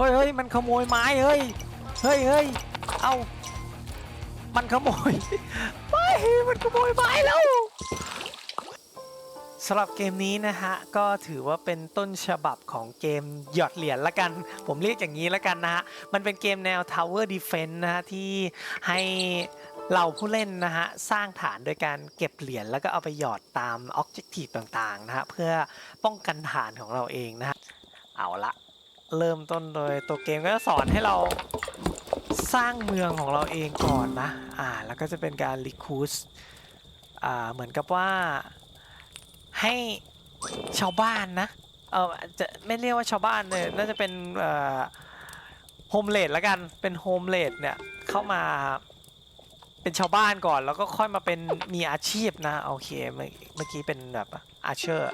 ฮ้ยเฮ้ยมันขโมยไม้เฮ้ยเฮ้ยเฮ้ยเอามันขโมยไม่มันขโมยไม้แล้วสำหรับเกมนี้นะฮะก็ถือว่าเป็นต้นฉบับของเกมหยอดเหรียญละกัน ผมเรียกอย่างนี้ละกันนะฮะมันเป็นเกมแนว Tower Defense นะฮะที่ให้เราผู้เล่นนะฮะสร้างฐานโดยการเก็บเหรียญแล้วก็เอาไปหยอดตาม Objective ต่างๆนะฮะเพื่อป้องกันฐานของเราเองนะฮะเอาละ เริ่มต้นโดยตัวเกมก็จะสอนให้เราสร้างเมืองของเราเองก่อนนะ อ่า แล้วก็จะเป็นการรีคูสอ่า เหมือนกับว่าให้ชาวบ้านนะ เออจะไม่เรียกว่าชาวบ้านเลยน่าจะเป็นเอ่อโฮมเลดแล้วกัน เป็นโฮมเลดเนี่ยเข้ามาเป็นชาวบ้านก่อนแล้วก็ค่อยมาเป็นมีอาชีพนะ โอเค เมื่อเมื่อกี้เป็นแบบอาเชอร์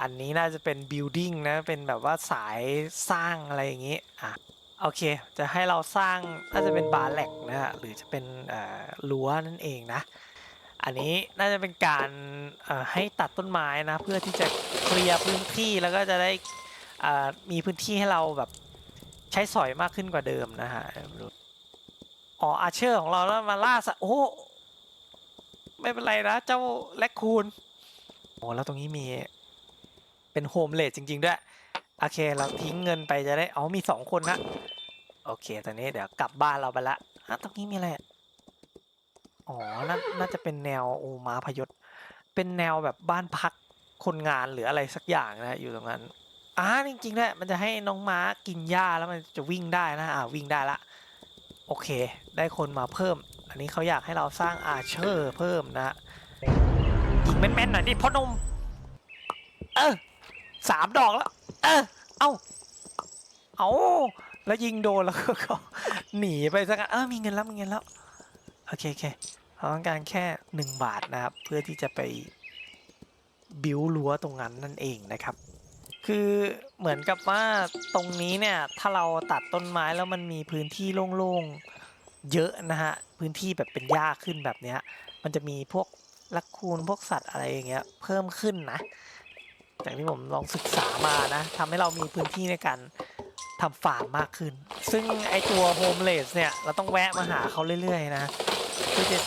อันนี้น่าจะเป็น building นะ เป็นแบบว่าสายสร้างอะไรอย่างนี้ อะ โอเค จะให้เราสร้าง น่าจะเป็นบาร์แลกนะฮะ หรือจะเป็นรั้วนั่นเองนะ อันนี้น่าจะเป็นการให้ตัดต้นไม้นะ เพื่อที่จะเคลียร์พื้นที่แล้วก็จะได้มีพื้นที่ให้เราแบบใช้สอยมากขึ้นกว่าเดิมนะฮะอ๋ออาเชอร์ของเราแล้วมาล่าสัตว์โอ้ไม่เป็นไรนะ เจ้าแลคคูนโอ้แล้วตรงนี้มี เป็นโฮมเลดจริง ๆ ด้วย โอเค เราทิ้งเงินไปจะได้ เอ๋อมีสองคนนะ โอเค ตอนนี้เดี๋ยวกลับบ้านเราไปละอะตรงนี้มีอะไร อ๋อนาน่าจะเป็นแนวโอมาพยศ เป็นแนวแบบบ้านพักคนงานหรืออะไรสักอย่างนะ อยู่ตรงนั้นอ่าจริงๆด้วยมันจะให้น้องม้ากินหญ้าแล้วมันจะวิ่งได้นะ อ่าวิ่งได้ละ โอเค ได้คนมาเพิ่ม อันนี้เขาอยากให้เราสร้างอาเชอร์เพิ่มนะฮะยิงแม่นๆหน่อยดิพ่อหนุ่มเออ สามดอกแล้ว เออ เอา เอา แล้วยิงโดนแล้วก็หนีไปสักนเออมีเงินแล้วมีเงินแล้ว โอเคโอเคเราต้องการแค่หนึ่งบาทนะครับ เพื่อที่จะไปบิวรั้วตรงนั้นนั่นเองนะครับ คือเหมือนกับว่าตรงนี้เนี่ย ถ้าเราตัดต้นไม้แล้วมันมีพื้นที่โล่งๆ เยอะนะฮะ พื้นที่แบบเป็นหญ้าขึ้นแบบเนี้ย มันจะมีพวกลักคูนพวกสัตว์อะไรอย่างเงี้ยเพิ่มขึ้นนะ จากที่ผมลองศึกษามานะทำให้เรามีพื้นที่ในการทำฟาร์มมากขึ้น ซึ่งไอตัวโฮมเลสเนี่ย เราต้องแวะมาหาเขาเรื่อยๆนะ เพื่อจะ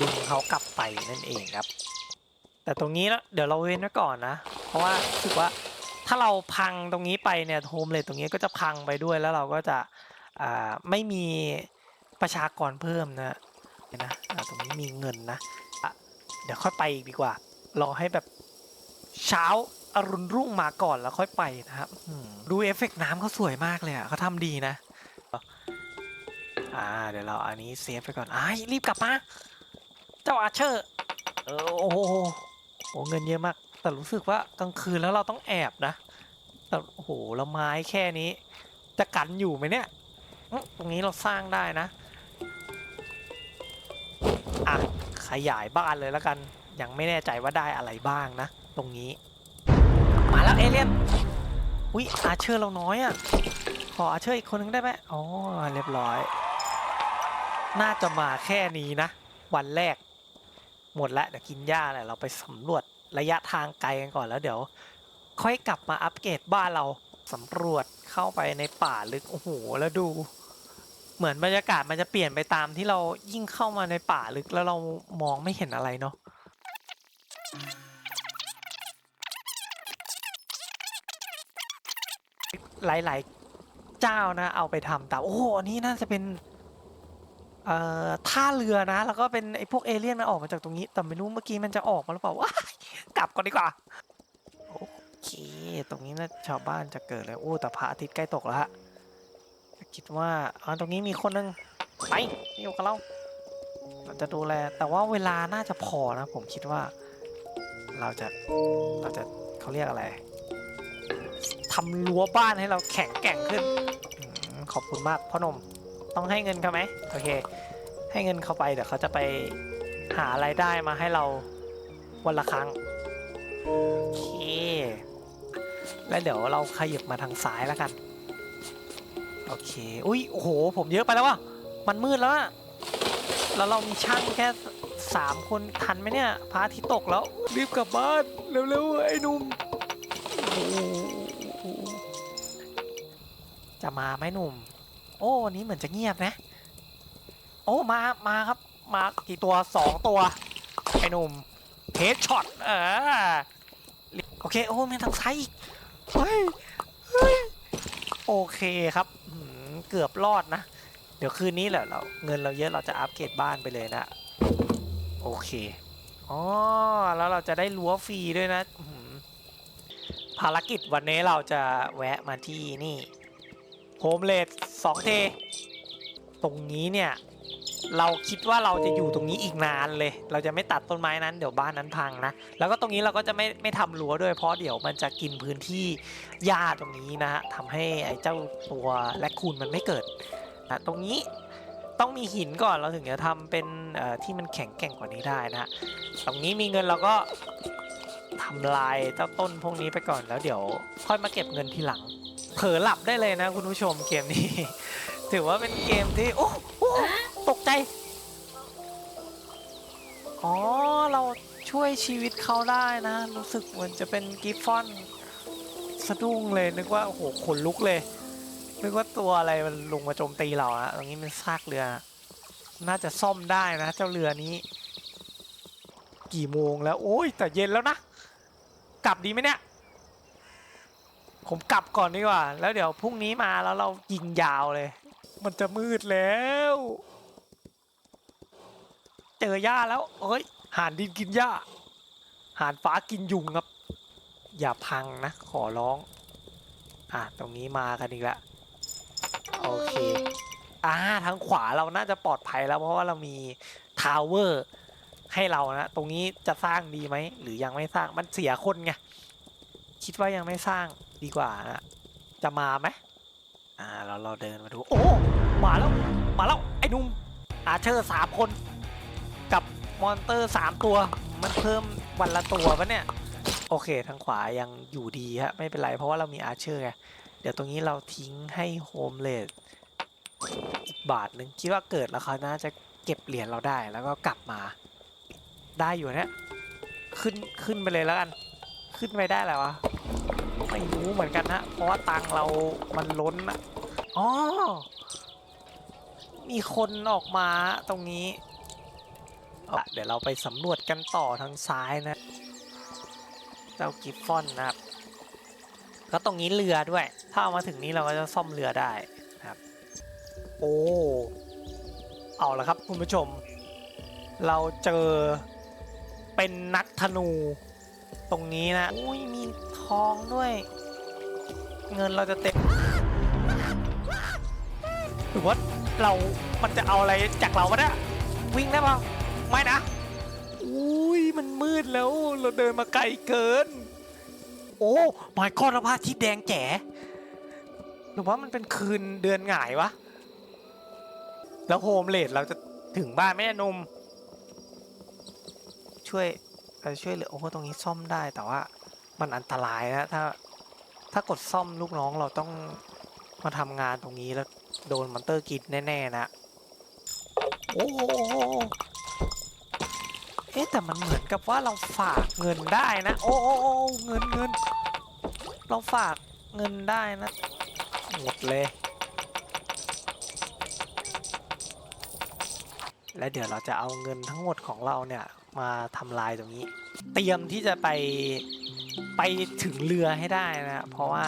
ดึงเขากลับไปนั่นเองครับ แต่ตรงนี้แล้วเดี๋ยวเราเว้นไว้ก่อนนะ เพราะว่ารู้สึกว่าถ้าเราพังตรงนี้ไปเนี่ยโฮมเลสตรงนี้ก็จะพังไปด้วยแล้วเราก็จะไม่มีประชากรเพิ่มนะนะตรงนี้มีเงินนะะเดี๋ยวค่อยไปอีกดีกว่า รอให้แบบเช้า อรุณรุ่งมาก่อนแล้วค่อยไปนะครับดูเอฟเฟกต์น้ำเขาสวยมากเลยอะเขาทำดีนะอ่าเดี๋ยวเราอันนี้เซฟไปก่อนอ้ายรีบกลับมา เจ้าอาเชอร์เออโอ้โหโอ้เงินเยอะมาก แต่รู้สึกว่ากลางคืนแล้วเราต้องแอบนะแต่โอ้โหแล้วไม้แค่นี้ จะกันอยู่ไหมเนี่ยตรงนี้เราสร้างได้นะอะขยายบ้านเลยแล้วกัน ยังไม่แน่ใจว่าได้อะไรบ้างนะ ตรงนี้ มาแล้วเอเลี่ยนอุ้ยอาเชอร์เราน้อยอะ่ะ ขออาเชอร์อีกคนนึงได้ไหมอ๋อเรียบร้อย น่าจะมาแค่นี้นะ วันแรก หมดแล้วเดี๋ยวกินหญ้าแหละเราไปสำรวจระยะทางไกลกันก่อนแล้วเดี๋ยว ค่อยกลับมาอัปเกรดบ้านเราสำรวจเข้าไปในป่าลึกโอ้โหแล้วดู เหมือนบรรยากาศมันจะเปลี่ยนไปตามที่เรายิ่งเข้ามาในป่าลึกแล้วเรามองไม่เห็นอะไรเนาะ หลายๆเจ้านะเอาไปทำแต่โอ้โหอันนี้น่าจะเป็นเอ่อท่าเรือนะ แล้วก็เป็นไอ้พวกเอเลี่ยนมันออกมาจากตรงนี้ แต่ไม่รู้เมื่อกี้มันจะออกมาหรือเปล่าว้ากลับก่อนดีกว่าโอเคตรงนี้นะชาวบ้านจะเกิดเลยโอ้แต่พระอาทิตย์ใกล้ตกแล้วฮะคิดว่าอ๋อตรงนี้มีคนนึงไปอยู่กับเราเราจะดูแล แต่ว่าเวลาน่าจะพอนะ ผมคิดว่า เราจะเราจะเขาเรียกอะไรำรั้วบ้านให้เราแข็งแกร่งขึ้นอมขอบคุณมากพ่อหนม ต้องให้เงินเขาไหมโอเค ให้เงินเขาไปเดี๋ยวเขาจะไปหารายได้มาให้เราวันละครั้งโอเคแล้วเดี๋ยวเราขยับมาทางซ้ายแล้วกันโอเคอุ้ยโอ้โห ผมเยอะไปแล้ววะมันมืดแล้วอะแล้วเรามีช่างแค่สามคนทันไหมเนี่ยพระอาทิตย์ตกแล้ว รีบกลับบ้านเร็วๆไอ้หนุ่มโอ้โห จะมาไหมหนุ่ม โอ้วันนี้เหมือนจะเงียบนะ โอ้มามาครับ มากี่ตัวสองตัวไอ้หนุ่มเทสช็อตเออโอเคโอ้มีทางซ้ายอีกเฮ้ยเฮ้ยโอเคครับเกือบรอดนะ เดี๋ยวคืนนี้แหละเราเงินเราเยอะเราจะอัปเกรดบ้านไปเลยนะ โอเคอ๋อแล้วเราจะได้รั้วฟรีด้วยนะภารกิจวันนี้เราจะแวะมาที่นี่ โฮมเลดสองเท ตรงนี้เนี่ย เราคิดว่าเราจะอยู่ตรงนี้อีกนานเลย เราจะไม่ตัดต้นไม้นั้นเดี๋ยวบ้านนั้นพังนะ แล้วก็ตรงนี้เราก็จะไม่ไม่ทำรั้วด้วยเพราะเดี๋ยวมันจะกินพื้นที่หญ้าตรงนี้นะฮะทำให้ไอ้เจ้าตัวแรคคูนมันไม่เกิดนะตรงนี้ต้องมีหินก่อนเราถึงจะทำเป็นที่มันแข็งแกร่งกว่านี้ได้นะฮะตรงนี้มีเงินเราก็ทำลายเจ้าต้นพวกนี้ไปก่อนแล้วเดี๋ยวค่อยมาเก็บเงินทีหลัง เผลอหลับได้เลยนะคุณผู้ชมเกมนี้ ถือว่าเป็นเกมที่โอ้โอ้ตกใจ อ๋อ เราช่วยชีวิตเขาได้นะ รู้สึกเหมือนจะเป็นกิฟฟอนสะดุ้งเลยนึกว่าโอ้โหขนลุกเลย นึกว่าตัวอะไรมันลงมาโจมตีเราอะตรงนี้เป็นซากเรือ น่าจะซ่อมได้นะ เจ้าเรือนี้ กี่โมงแล้ว โอ้ยแต่เย็นแล้วนะ กลับดีไหมเนี่ย ผมกลับก่อนดีกว่า แล้วเดี๋ยวพรุ่งนี้มาแล้วเรายิงยาวเลย มันจะมืดแล้ว เจอหญ้าแล้วเอ้ยห่านดินกินหญ้าห่านฟ้ากินยุงครับ อย่าพังนะขอร้อง อะตรงนี้มากันอีกแล้วโอเคอ่าทางขวาเราน่าจะปลอดภัยแล้วเพราะว่าเรามีทาวเวอร์ให้เรานะตรงนี้จะสร้างดีไหมหรือยังไม่สร้างมันเสียคนไงคิดว่ายังไม่สร้าง ดีกว่านะจะมาไหมอ่าเราเราเดินมาดู โอ้มาแล้วมาแล้วไอ้นุ่มอาเชอร์สามคน กับมอนเตอร์สามตัว มันเพิ่มวันละตัวปะเนี่ย โอเคทางขวายังอยู่ดีฮะไม่เป็นไรเพราะว่าเรามีอาเชอร์ไงเดี๋ยวตรงนี้เราทิ้งให้โฮมเลดอีกบาทหนึ่งคิดว่าเกิดแล้วเขาน่าจะเก็บเหรียญเราได้แล้วก็กลับมา ได้อยู่เนี่ยขึ้นขึ้นไปเลยแล้วกัน ขึ้นไปได้แล้ววะ ไม่รู้เหมือนกันนะเพราะว่าตังเรามันล้นอะอ๋อ มีคนออกมาตรงนี้อะเดี๋ยวเราไปสำรวจกันต่อทางซ้ายนะ เจ้ากิฟฟอนนะครับก็ตรงนี้เรือด้วย ถ้าเอามาถึงนี้เราก็จะซ่อมเรือได้นะครับ โอ้ เอาละครับคุณผู้ชม เราเจอเป็นนักธนู ตรงนี้นะอุ้ยมีทองด้วย เงินเราจะเต็มหรือว่าเรา มันจะเอาอะไรจากเราวะเนี่ยวิ่งได้ปะไม่นะอุ้ยมันมืดแล้ว เราเดินมาไกลเกิน โอ้มายกอดพระอาทิตย์แดงแจ๋หรือว่ามันเป็นคืนเดือนหงายวะ แล้วโฮมเลดเราจะถึงบ้านไหมเนี่ยหนุ่มช่วย เราจะช่วยเหลือโอ้ตรงนี้ซ่อมได้แต่ว่ามันอันตรายนะถ้า ถ้ากดซ่อมลูกน้องเราต้องมาทำงานตรงนี้แล้วโดนมอนเตอร์กินแน่ๆนะโอ้โหเอ๊ะแต่มันเหมือนกับว่าเราฝากเงินได้นะ โอ้โอ้โอ้เงินเงินเราฝากเงินได้นะหมดเลย และเดี๋ยวเราจะเอาเงินทั้งหมดของเราเนี่ย มาทำลายตรงนี้ เตรียมที่จะไปไปถึงเรือให้ได้นะเพราะว่า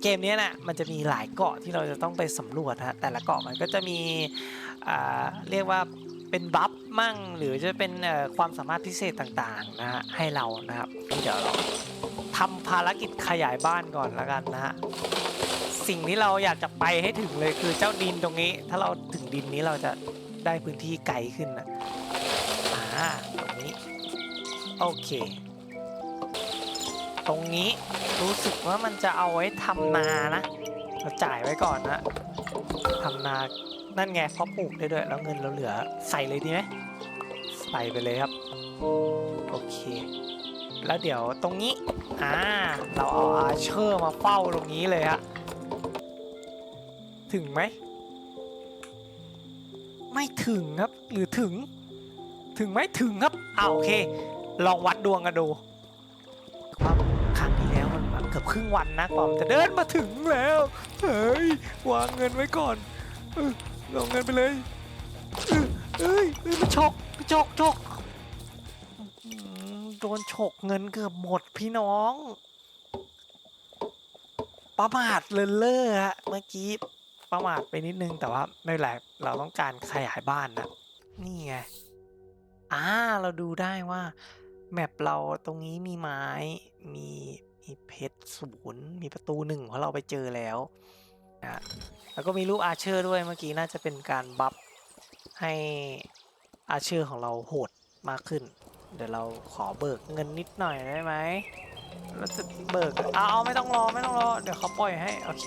เกมนี้นะมันจะมีหลายเกาะที่เราจะต้องไปสำรวจฮะแต่ละเกาะมันก็จะมีเรียกว่าเป็นบัฟมั่งหรือจะเป็นความสามารถพิเศษต่างๆนะฮะให้เรานะครับเดี๋ยวเราทำภารกิจขยายบ้านก่อนแล้วกันนะฮะสิ่งที่เราอยากจะไปให้ถึงเลยคือเจ้าดินตรงนี้ ถ้าเราถึงดินนี้เราจะได้พื้นที่ไกลขึ้นนะ อ่าตรงนี้ โอเค ตรงนี้รู้สึกว่ามันจะเอาไว้ทำนานะเราจ่ายไว้ก่อนนะทำนานั่นไงเพราะปลูกได้ด้วย แล้วเงินเราเหลือใส่เลยดีไหมใส่ไปเลยครับ โอเค แล้วเดี๋ยวตรงนี้ อ่า เราเอาอาเชอร์มาเฝ้าตรงนี้เลยฮะ ถึงไหม ไม่ถึงครับ หรือถึง ถึงไหมถึงครับอ่าโอเค ลองวัดดวงกันดูว่าครั้งที่แล้วมันแบบเกือบครึ่งวันนะกว่ามันจะเดินมาถึงแล้วเฮ้ยวางเงินไว้ก่อนเออเอาเงินไปเลยเออเอ้ยเอ้ยมันฉกฉกฉกอื้อหือโดนฉกเงินเกือบหมดพี่น้อง ประมาทเลินเล่อฮะเมื่อกี้ประมาทไปนิดนึงแต่ว่าไม่เป็นไรเราต้องการขยายบ้านนะนี่ไง อ่าเราดูได้ว่า แมปเราตรงนี้มีไม้มีมีเพชรศูนย์มีประตูหนึ่งเพราะเราไปเจอแล้วนะแล้วก็มีรูปอาเชอร์ด้วยเมื่อกี้น่าจะเป็นการบัฟให้อาเชอร์ของเราโหดมากขึ้น เดี๋ยวเราขอเบิกเงินนิดหน่อยได้ไหมเราจะเบิกเอาเอาไม่ต้องรอไม่ต้องรอ เดี๋ยวเขาปล่อยให้ โอเค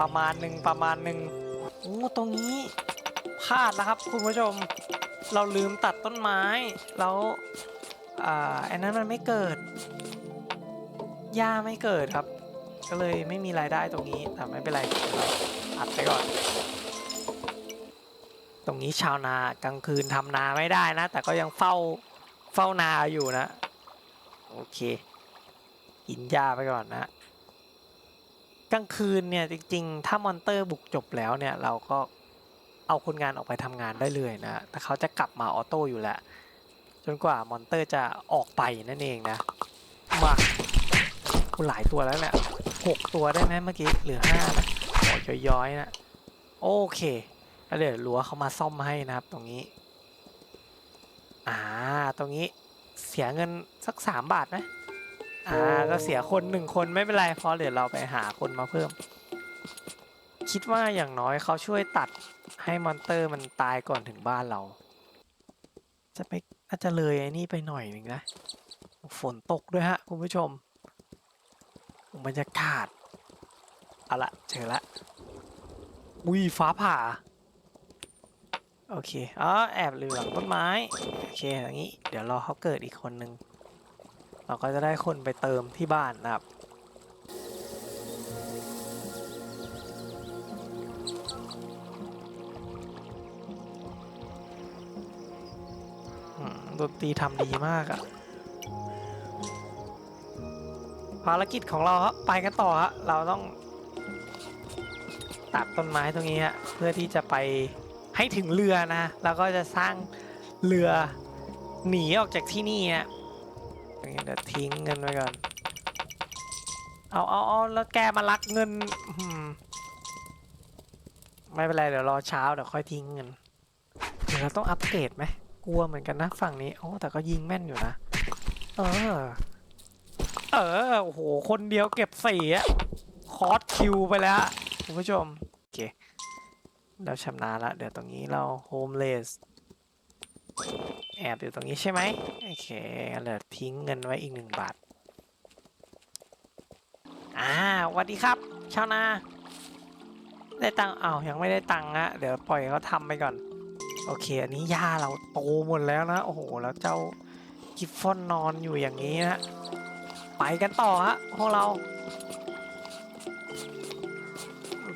ประมาณหนึ่งประมาณหนึ่งโอ้ตรงนี้พลาดนะครับคุณผู้ชม เราลืมตัดต้นไม้ แล้วอ่าอันนั้นมันไม่เกิด หญ้าไม่เกิดครับ ก็เลยไม่มีรายได้ตรงนี้ แต่ไม่เป็นไรตัดไปก่อน ตรงนี้ชาวนากลางคืนทำนาไม่ได้นะ แต่ก็ยังเฝ้าเฝ้านาอยู่นะ โอเคกินหญ้าไปก่อนนะ กลางคืนเนี่ยจริงๆ ถ้ามอนเตอร์บุกจบแล้วเนี่ยเราก็ เอาคนงานออกไปทำงานได้เลยนะแต่เขาจะกลับมาออโต้อยู่แล้ว จนกว่ามอนเตอร์จะออกไปนั่นเองนะ มาหลายตัวแล้วเนี่ยหกตัวได้ไหมเมื่อกี้เหลือห้านะโอ้ยย้อยๆนะ โอเคแล้วเดี๋ยวรั้วเขามาซ่อมให้นะครับ ตรงนี้ อ่า ตรงนี้เสียเงินสักสามบาทไหมอ่า ก็เสียคนหนึ่งคนไม่เป็นไรเพราะเดี๋ยวเราไปหาคนมาเพิ่ม คิดว่าอย่างน้อยเขาช่วยตัด ให้มอนเตอร์มันตายก่อนถึงบ้านเรา จะไปอาจจะเลยไอ้นี่ไปหน่อยหนึ่งนะ ฝนตกด้วยฮะ คุณผู้ชม บรรยากาศ เอาละเจอละอุ้ยฟ้าผ่า โอเค อ๋อ แอบอยู่หลังต้นไม้ โอเคอย่างนี้ เดี๋ยวรอเขาเกิดอีกคนนึง เราก็จะได้คนไปเติมที่บ้านนะครับ ดนตรีทำดีมากอะภารกิจของเราครับไปกันต่อฮะเราต้องตัดต้นไม้ตรงนี้ฮะเพื่อที่จะไปให้ถึงเรือนะ แล้วก็จะสร้างเรือหนีออกจากที่นี่ฮะอย่างงี้เดี๋ยวทิ้งเงินไว้ก่อนเอาเอาเอาแล้วแกมาลักเงินไม่เป็นไรเดี๋ยวรอเช้าเดี๋ยวค่อยทิ้งเงินเดี๋ยวเราต้องอัปเกรดไหม กลัวเหมือนกันนะฝั่งนี้โอ้แต่ก็ยิงแม่นอยู่นะ เออ เออ โอ้โห คนเดียวเก็บสี่อะคอร์สคิวไปแล้วคุณผู้ชม โอเค เราชำนาญละ เดี๋ยวตรงนี้เราโฮมเลสแอบอยู่ตรงนี้ใช่ไหมโอเคเดี๋ยวทิ้งเงินไว้อีกหนึ่งบาท อ่าสวัสดีครับ ชาวนา ได้ตังค์อ้าวยังไม่ได้ตังค์ฮะ เดี๋ยวปล่อยเขาทำไปก่อน โอเค อันนี้หญ้าเราโตหมดแล้วนะ โอ้โห แล้วเจ้ากิฟฟอนนอนอยู่อย่างนี้นะ ไปกันต่อฮะพวกเรา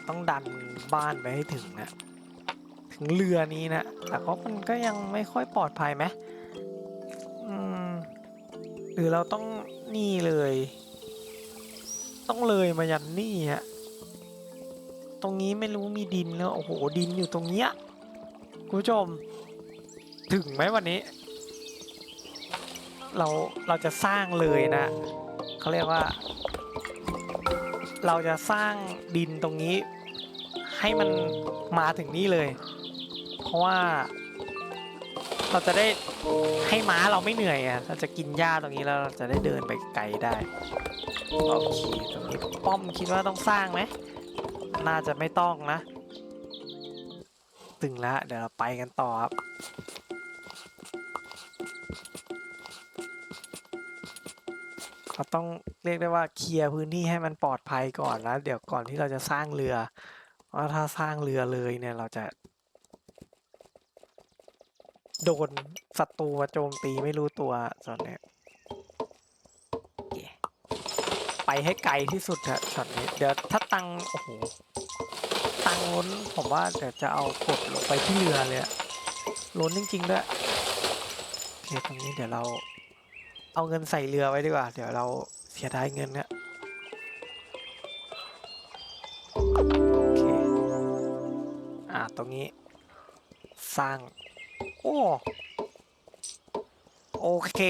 ต้องดันบ้านไปให้ถึงนะ ถึงเรือนี้นะ แต่ก็มันก็ยังไม่ค่อยปลอดภัยไหมอืมหรือเราต้องนี่เลย ต้องเลยมายันนี่ฮะ ตรงนี้ไม่รู้มีดินแล้วโอ้โห ดินอยู่ตรงเนี้ย คุณผู้ชม ถึงไหมวันนี้ เราเราจะสร้างเลยนะเขาเรียกว่า เราจะสร้างดินตรงนี้ ให้มันมาถึงนี่เลย เพราะว่า เราจะได้ให้ม้าเราไม่เหนื่อยอะเราจะกินหญ้าตรงนี้แล้วเราจะได้เดินไปไกลได้โอเคตรงนี้ป้อมคิดว่าต้องสร้างไหมน่าจะไม่ต้องนะ ตึงแล้ว เดี๋ยวเราไปกันต่อครับเขาต้องเรียกได้ว่าเคลียร์พื้นที่ให้มันปลอดภัยก่อนแล้ว เดี๋ยวก่อนที่เราจะสร้างเรือเพราะถ้าสร้างเรือเลยเนี่ยเราจะ โดนศัตรูมาโจมตีไม่รู้ตัวช็อตเนี้ไปให้ไกลที่สุดอะช็อตนี้ เดี๋ยวถ้าตังโอ้โห ตังล้นผมว่าเดี๋ยวจะเอากดลงไปที่เรือเลยล้นจริงๆด้วยโอเคตรงนี้เดี๋ยวเราเอาเงินใส่เรือไว้ดีกว่า เดี๋ยวเราเสียดายเงินเนี่ยโอเคอ่าตรงนี้ สร้าง โอ้โอเค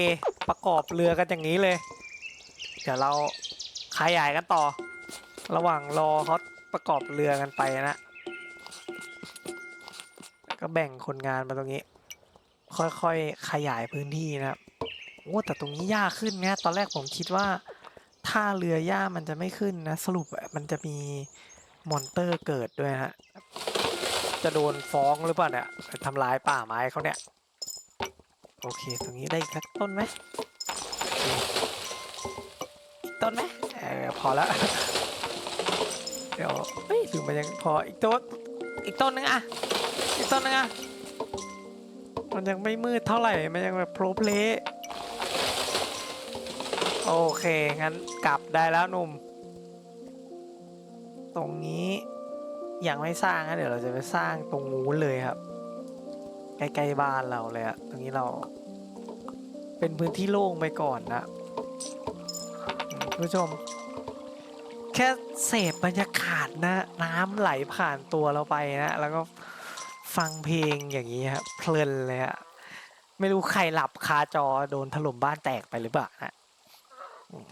ประกอบเรือกันอย่างนี้เลย เดี๋ยวเราขยายกันต่อ ระหว่างรอเขา ประกอบเรือกันไปนะก็แบ่งคนงานมาตรงนี้ ค่อยๆ ขยายพื้นที่นะครับโอ้แต่ตรงนี้ยากขึ้นนะตอนแรกผมคิดว่า ถ้าเรือย่ามันจะไม่ขึ้นนะ สรุปมันจะมีมอนเตอร์เกิดด้วยฮะจะโดนฟ้องหรือเปล่าเนี่ยทำลายป่าไม้เขาเนี่ย โอเค ตรงนี้ได้อีกสักต้นไหมต้นไหมเออพอแล้ว เดี๋ยวเฮ้ยถึงมันยังพออีกต้นอีกต้นนึงอะอีกต้นนึงอะมันยังไม่มืดเท่าไหร่ มันยังแบบโปรเพลย์โอเค งั้นกลับได้แล้วหนุ่ม ตรงนี้ยังไม่สร้างนะเดี๋ยวเราจะไปสร้างตรงนู้นเลยครับ ใกล้ๆบ้านเราเลยอะตรงนี้เรา เป็นพื้นที่โล่งไปก่อนนะผู้ชม แค่เสพบรรยากาศนะน้ำไหลผ่านตัวเราไปนะ แล้วก็ฟังเพลงอย่างนี้ครับเพลินเลยอะไม่รู้ใครหลับคาจอโดนถล่มบ้านแตกไปหรือเปล่านะ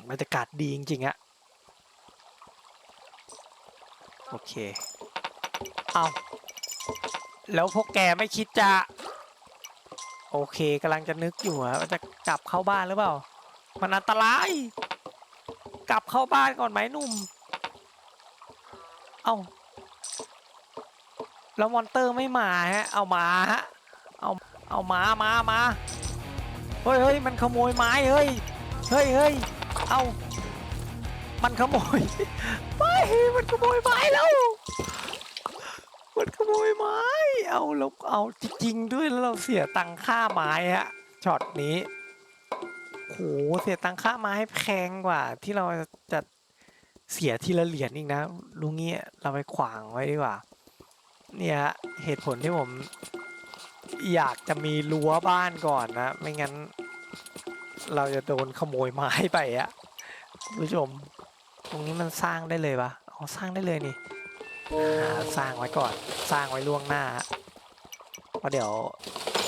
บรรยากาศดีจริงๆอะโอเค เอาแล้วพวกแกไม่คิดจะ โอเคกำลังจะนึกอยู่ว่าจะกลับเข้าบ้านหรือเปล่า มันอันตราย กลับเข้าบ้านก่อนไหมหนุ่ม เอาแล้วมอนเตอร์ไม่มาฮะ เอามาฮะ เอา เอามามามาเฮ้ยเฮ้ยมันขโมยไม้เฮ้ย เฮ้ยเฮ้ยเอา มันขโมยไม่มันขโมยไม้แล้ว มันขโมยไม้ เอาเราเอาจริงๆด้วยแล้วเราเสียตังค่าไม้อะช็อตนี้ โหเสียตังค่าไม้แพงกว่า ที่เราจะเสียทีละเหรียญอีกนะลุงเงี้ยเราไปขวางไว้ดีกว่า เนี่ยฮะเหตุผลที่ผมอยากจะมีรั้วบ้านก่อนนะ ไม่งั้น เราจะโดนขโมยไม้ไปอะคุณผู้ชม ตรงนี้มันสร้างได้เลยปะอ๋อสร้างได้เลยนี่สร้างไว้ก่อน สร้างไว้ล่วงหน้าเพราะเดี๋ยว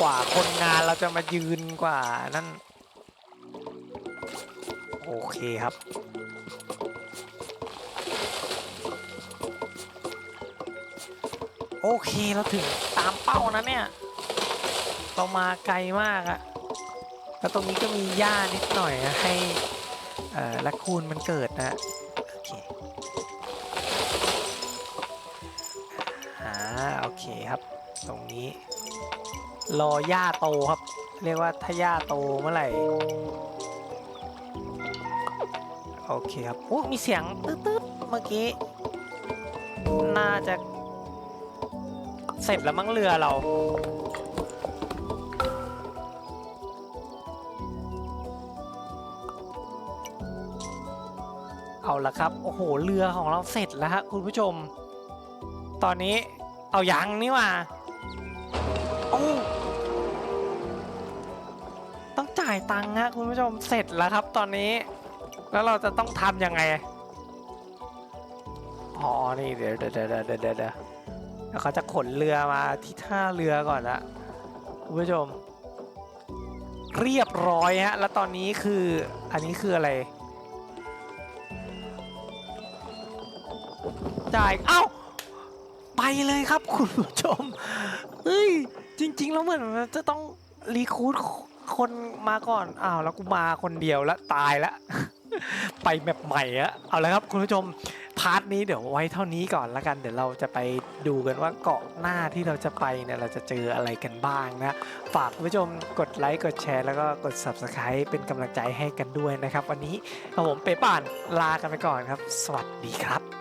กว่าคนงานเราจะมายืนกว่านั่น โอเคครับ โอเคเราถึงตามเป้านะเนี่ย เรามาไกลมากอะแล้วตรงนี้ก็มีหญ้านิดหน่อยนะให้ละคูนมันเกิดนะโอเคอ่าโอเคครับ ตรงนี้ รอหญ้าโตครับ เรียกว่าถ้าหญ้าโตเมื่อไหร่ โอเคครับโอ้มีเสียงตืดๆเมื่อกี้ น่าจะเสร็จแล้วมั้งเรือเรา เอาละครับ โอ้โห เรือของเราเสร็จแล้วฮะคุณผู้ชม ตอนนี้เอายังนี่ว่าต้องจ่ายตังค์ฮะคุณผู้ชมเสร็จแล้วครับตอนนี้ แล้วเราจะต้องทำยังไง อ๋อ นี่เดี๋ยวเดี๋ยวเดี๋ยวเดี๋ยวเดี๋ยวเขาจะขนเรือมาที่ท่าเรือก่อนนะคุณผู้ชม เรียบร้อยฮะ แล้วตอนนี้คืออันนี้คืออะไร จ่าย เอ้า ไปเลยครับคุณผู้ชม เฮ้ย จริง ๆ แล้วเหมือนจะต้องรีคูดคนมาก่อน อ้าว แล้วกูมาคนเดียวแล้วตายแล้ว ไปแบบใหม่อะเอาละครับคุณผู้ชมพาร์ทนี้เดี๋ยวไว้เท่านี้ก่อนละกันเดี๋ยวเราจะไปดูกันว่าเกาะหน้าที่เราจะไปเนี่ยเราจะเจออะไรกันบ้างนะ ฝากคุณผู้ชมกดไลค์กดแชร์แล้วก็กด subscribe เป็นกำลังใจให้กันด้วยนะครับ วันนี้ผมเปป่านลากันไปก่อนครับ สวัสดีครับ